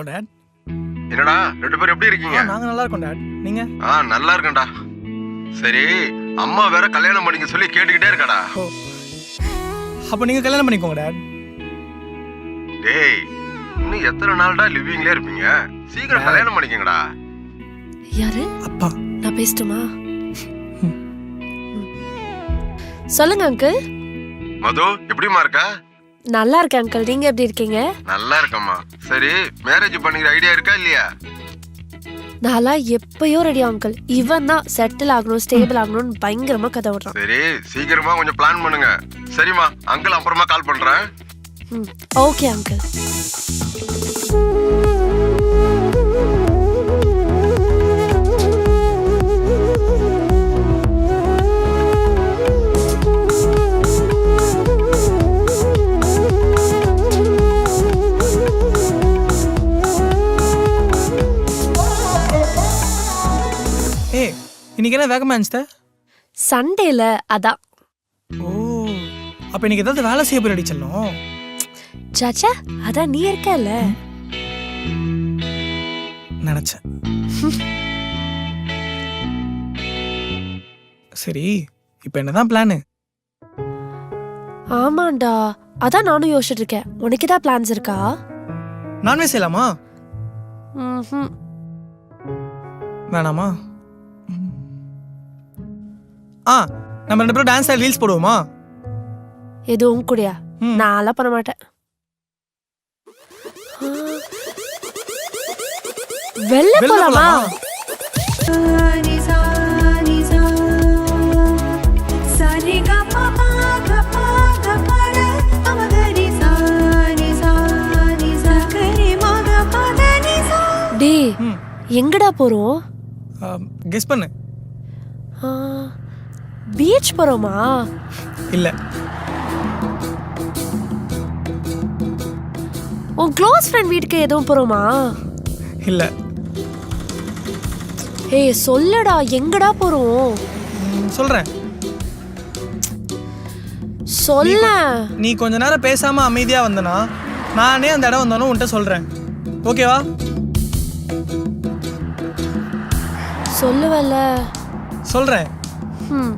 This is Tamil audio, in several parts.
ஹலோ டேட் என்னடா ரெண்டு பேரும் எப்படி இருக்கீங்க? நாங்க நல்லா இருக்கோம் டேட் நீங்க? ஆ நல்லா இருக்கேன்டா. சரி அம்மா வேற கல்யாணம் பண்ணிக்க சொல்லி கேட்டுக்கிட்டே இருக்கடா. அப்போ நீங்க கல்யாணம் பண்ணிக்கோங்க டேட் டேய் இன்னும் எத்தனை நாள்டா லிவிங்ல இருப்பீங்க? சீக்கிரம் கல்யாணம் பண்ணிக்கங்கடா. யாரு? அப்பா. நான் பேசட்டுமா? சொல்லுங்க அங்கிள் மது எப்படிம்மா இருக்க? நல்லா இருக்கேன் அங்கிள் நீங்க எப்படி இருக்கீங்க? நல்லா இருக்கம்மா. சரி மேரேஜ் பண்ணிக்கிற ஐடியா இருக்கா இல்லையா? நான்லாம் எப்பயோ ரெடி அங்கிள் இவன் தான் செட்டில் ஆகணும் ஸ்டேபிள் ஆகணும்னு பயங்கரமா கதை விடுறான் சரி சீக்கிரமா கொஞ்சம் பிளான் பண்ணுங்க. சரிம்மா அங்கிள் அப்புறமா கால் பண்றேன். ஓகே அங்கிள் இன்னைக்கு என்ன வேகமா இருந்துச்சு சண்டேல அதான். ஓ அப்போ இன்னைக்கு ஏதாவது வேலை செய்ய போய் அடிச்சிடணும் சாச்சா அதான் நீ இருக்கல நினச்சேன். சரி இப்போ என்னதான் பிளானு ஆமாண்டா அதான் நானும் யோசிச்சுட்டு இருக்கேன். உனக்கு ஏதாவது பிளான்ஸ் இருக்கா? நான்வெஜ் செய்யலாமா. வேணாமா? ஆ நம்ம ரெண்டு பேரும் டான்ஸ் ரீல்ஸ் போடுவோமா? எதுவும் கூடயா. நான்லாம் பண்ண மாட்டேன். வெளில போலாமா? டேய் எங்கடா போறோம்? கெஸ் பண்ணு. பீச் போறோமா? இல்லை. உன் க்ளோஸ் ஃப்ரெண்ட் வீட்டுக்கு எதுவும் போறோமா? இல்லை. ஏய் சொல்லடா எங்கடா போறோம்? சொல்கிறேன் சொல்ல. நீ கொஞ்ச நேரம் பேசாமல் அமைதியாக வந்தனா நானே அந்த இடம் வந்தாலும் உன்கிட்ட சொல்கிறேன் ஓகேவா? சொல்லுவல்ல. சொல்கிறேன் ம்.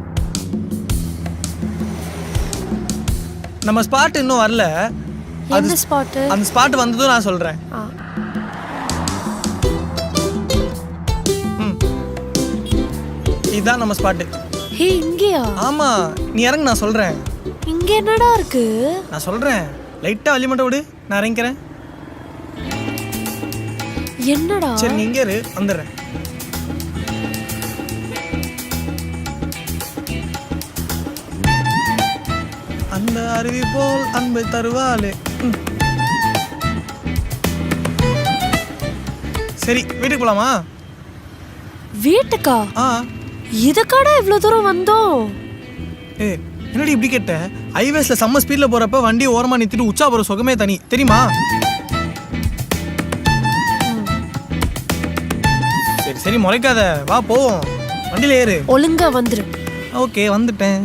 நம்ம ஸ்பாட் இன்னும் வரல. எந்த ஸ்பாட்டு அந்த ஸ்பாட் வந்ததும் நான் ம். இதுதான் நம்ம ஸ்பாட்டு ஹே இங்கேயா? ஆமாம் நீ இறங்கு நான் சொல்கிறேன் இங்க என்னடா இருக்கு? நான் சொல்கிறேன் லைட்டாக வழி மட்டும் விடு நான் இறங்கிக்கிறேன். என்னடா? சரி நீ இங்கே இரு வந்துடுறேன். அந்த அருவி போல் அன்பை தருவாளே. சரி வீட்டுக்கு போலாமா? வீட்டுக்கா? ஆ. இதுக்காடா இவ்வளவு தூரம் வந்தோம்? ஏ என்னடி இப்படி கேட்ட? ஹைவேஸ்ல செம்ம ஸ்பீட்ல போறப்ப வண்டி ஓரமா நிறுத்திட்டு உச்சா போற சுகமே தனி. தெரியுமா? சரி சரி முறைக்காத. வா போவோம். வண்டியில ஏறு. ஒழுங்கா வந்துரு. ஓகே வந்துட்டேன்.